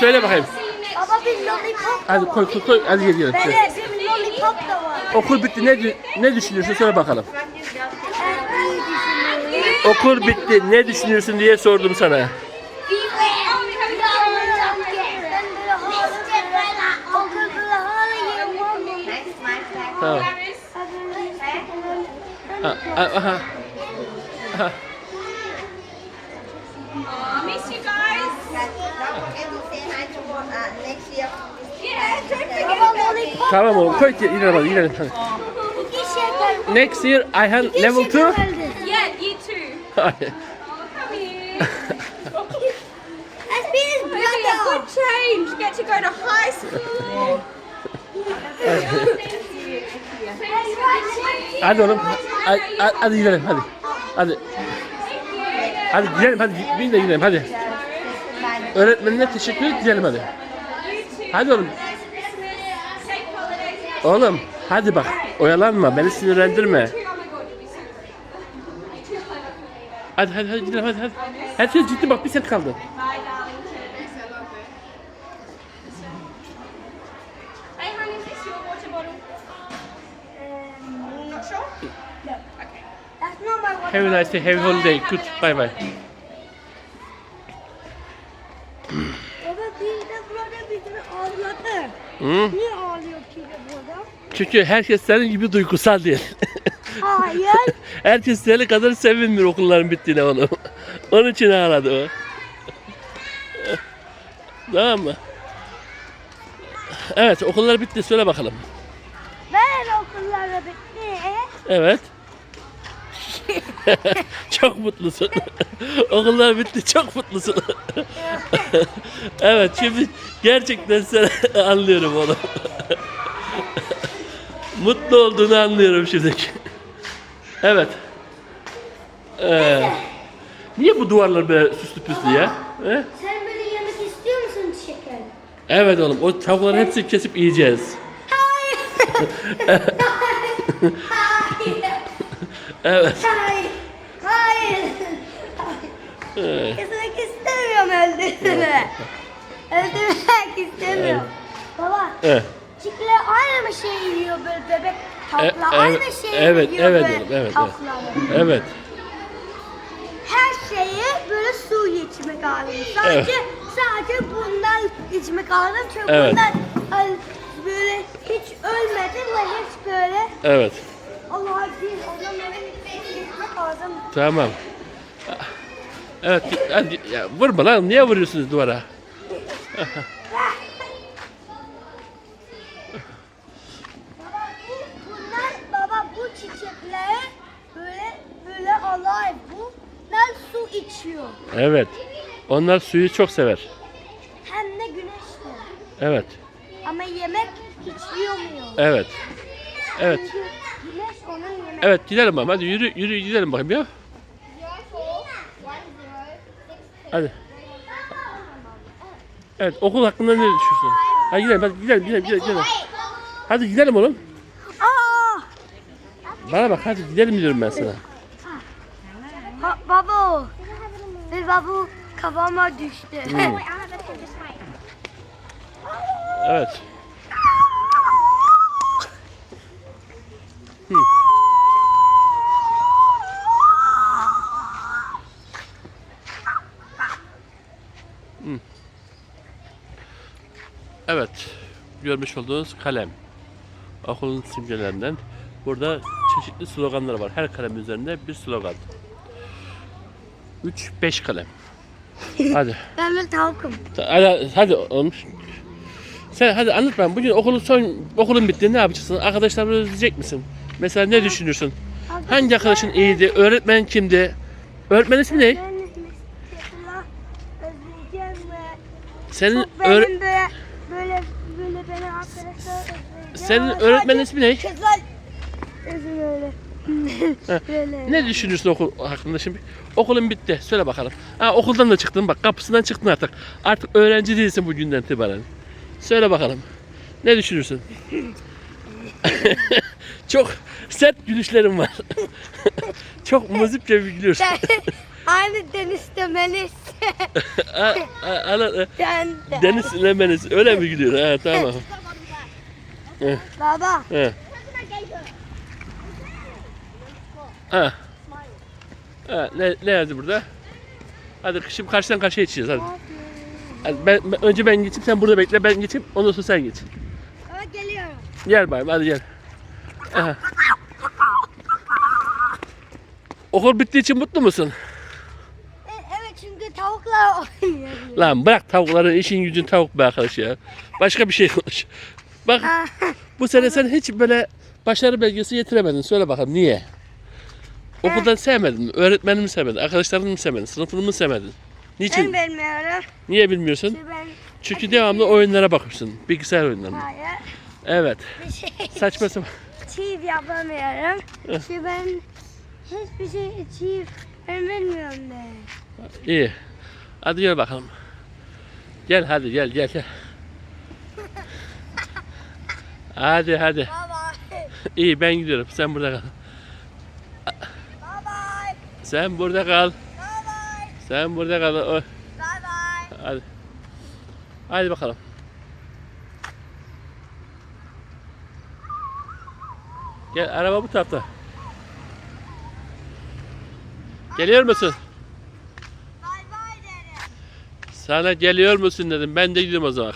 Söyle bakayım. Baba bir lollipop da Hadi var. koy koy koy. Hadi gel gel. Bebe bir lollipop da var. Okul bitti. Ne dü- ne düşünüyorsun? Söyle bakalım. Ben iyi düşünüyorum. Okul bitti. Ne düşünüyorsun diye sordum sana. Ben böyle hala okulda hala yerim var. Tamam. Ha, ha. Aha. Tamam oğlum. Koy ki inelim hadi inelim. Hadi. Next year Ayhan İki level şeker 2. geldi. Yeah, you too. That's his It'll be a brother. good change. Get to go to high school. Hadi oğlum. Hadi, hadi gidelim hadi. Hadi. Hadi gidelim hadi. Bin de gidelim hadi. Öğretmenine teşekkür et gidelim hadi. Hadi oğlum. Oğlum hadi bak. Oyalanma. Beni sinirlendirme. Hadi hadi hadi gidelim hadi hadi. Herkes ciddi bak bir set kaldı. Have a nice day. Have a holiday. Good. Bye bye. Baba bir de burada bizi ağladı. Hı? Niye ağlıyor ki burada? Çünkü herkes senin gibi duygusal değil. Hayır. herkes senin kadar sevinmiyor okulların bittiğine oğlum. Onun için ağladı o. tamam mı? Evet okullar bitti söyle bakalım. Ben okullara bitti. Evet. çok mutlusun. Okullar bitti çok mutlusun. evet şimdi gerçekten seni anlıyorum oğlum. Mutlu olduğunu anlıyorum şimdi. Evet. Ee, niye bu duvarlar böyle süslü püslü ya? He? Sen böyle yemek istiyor musun şeker? Evet oğlum o tavukların hepsini kesip yiyeceğiz. Hayır. Hayır. Evet. Hayır. Evet. Kesmek istemiyorum öldürme. Öldürmek istemiyorum. Baba. Evet. Çikler aynı şey yiyor böyle bebek tavuklar? E- aynı evet, şey evet, yiyor evet böyle evet, evet. tavuklar. Evet. Her şeyi böyle su içmek lazım. Sadece Evet. sadece bundan içmek lazım. Çünkü Evet. bunlar hani, böyle hiç ölmedi ve hiç böyle Evet. Allah değil ondan böyle içmek lazım. Tamam. Evet, ya vurma lan. Niye vuruyorsunuz duvara? Baba bu bunlar baba bu çiçekler böyle böyle alive bu. Bunlar su içiyor. Evet. Onlar suyu çok sever. Hem de güneşle. Evet. Ama yemek hiç yiyemiyor. Evet. Evet. Çünkü güneş onun yemek. Evet gidelim ama hadi yürü yürü gidelim bakayım ya. Hadi. Evet okul hakkında ne düşünüyorsun? Hadi gidelim hadi gidelim gidelim gidelim. gidelim. Hadi gidelim oğlum. Bana bak hadi gidelim diyorum ben sana. Ha, baba. Ve baba kafama düştü. Evet. Hı. Evet. Görmüş olduğunuz kalem. Okulun simgelerinden. Burada çeşitli sloganlar var. Her kalem üzerinde bir slogan. 3 5 kalem. Hadi. ben bir tavukum. Hadi, hadi olmuş. Sen hadi anlat ben. Bugün okulun son okulun bitti. Ne yapacaksın? Arkadaşlarını özleyecek misin? Mesela ne düşünürsün? Hangi arkadaşın iyiydi? Öğretmen kimdi? Öğretmen ismi ne? Ben Senin çok öğre- benim böyle böyle beni arkadaşlar senin öğretmenin ismi ne? Kızlar özür öyle. böyle. Ne düşünürsün okul hakkında şimdi? Okulun bitti. Söyle bakalım. Ha okuldan da çıktın bak kapısından çıktın artık. Artık öğrenci değilsin bugünden itibaren. Söyle bakalım. Ne düşünürsün? Çok sert gülüşlerim var. Çok muzipçe bir gülüyorsun. Aynı denizde melis. Ana-. Deniz Lemeniz öyle mi gidiyor? Ha tamam. Baba. Ha. Ha. Ha, ne, ne yazdı burada? Hadi şimdi karşıdan karşıya geçeceğiz hadi. hadi ben, ben- önce ben geçeyim sen burada bekle ben geçeyim ondan sonra sen geç. Baba geliyorum. Gel bayım hadi gel. Aha. Okul bittiği için mutlu musun? Lan bırak tavukların işin gücün tavuk be arkadaş ya. Başka bir şey konuş. Bak bu sene sen hiç böyle başarı belgesi getiremedin. Söyle bakalım niye? Okuldan sevmedin mi? Öğretmenini mi sevmedin? Arkadaşlarını mı sevmedin? Sınıfını mı sevmedin? Niçin? ben bilmiyorum. Niye bilmiyorsun? Çünkü ben Çünkü devamlı oyunlara bakıyorsun. Bilgisayar oyunlarına. hayır Evet. bir şey Saçma sapan. achieve yapamıyorum. Çünkü ben hiçbir şey achieve ben bilmiyorum de. İyi. Hadi gel bakalım. Gel hadi gel gel gel. Hadi hadi. Baba. İyi ben gidiyorum. Sen burada kal. Sen burada kal. Sen burada kal. Bye bye. Hadi. Hadi bakalım. Gel araba bu tarafta. Geliyor musun? Bye bye dedim. Sana geliyor musun dedim. Ben de gidiyorum o zaman.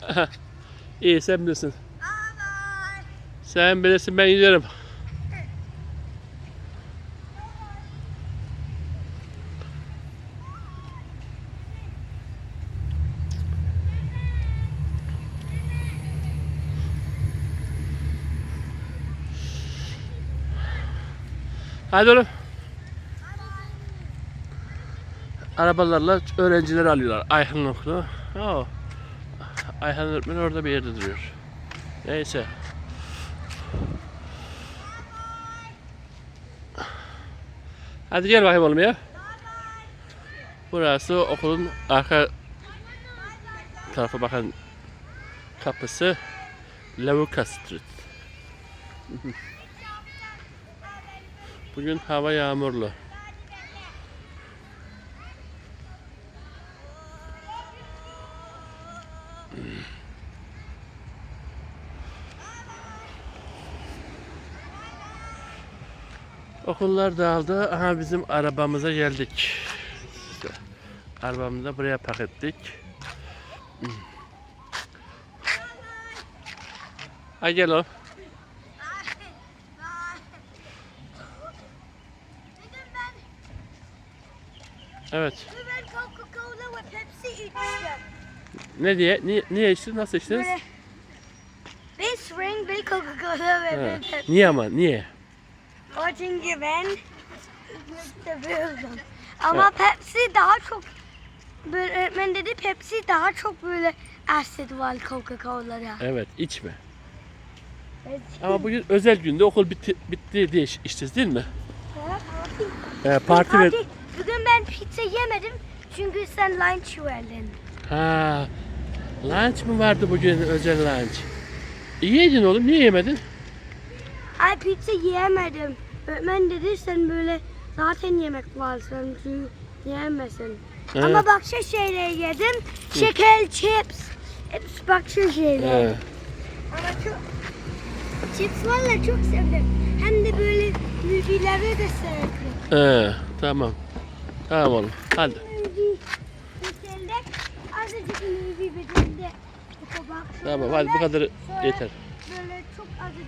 İyi sen bilirsin. Sen bilirsin ben gidiyorum. Hadi oğlum. Arabalarla öğrencileri alıyorlar. Ayhan okulu. Oo. Ayhan öğretmen orada bir yerde duruyor. Neyse. Hadi gel bakayım oğlum ya. Burası okulun arka tarafa bakan kapısı Lavuka Street. Bugün hava yağmurlu. Okullar dağıldı. Aha bizim arabamıza geldik. Arabamızı da buraya park ettik. Hadi gel ben, Evet. bugün ben Coca-Cola ve Pepsi içtim. Ne diye? Niye, niye içtin? Nasıl içtiniz? Bir spring bir Coca-Cola ve Ha. bir Pepsi. Niye ama? Niye? O çünkü ben seviyordum. Ama Pepsi daha çok böyle öğretmen dedi Pepsi daha çok böyle asit var Coca-Cola'da. Evet içme. Evet. Ama bugün özel günde okul bitti, bitti diye iç- içtiniz değil mi? Ha, parti. Ee, parti. Parti. Bugün ben pizza yemedim çünkü sen lunch verdin. Ha. Lunch mı vardı bugün özel lunch? İyi yedin oğlum. Niye yemedin? Ay pizza yiyemedim. Öğretmen dedi sen böyle zaten yemek var sen çünkü yiyemesin. Ha. Ama başka şeyler yedim. Şeker, chips. Hepsi başka şeyler. Ha. Ama çok chips valla çok sevdim. Hem de böyle müziğleri de sevdim. Ha, tamam. Tamam oğlum. Hadi. Müziği bitirdik. Azıcık. Bu kabak Tamam hadi bu kadar yeter. Böyle çok azıcık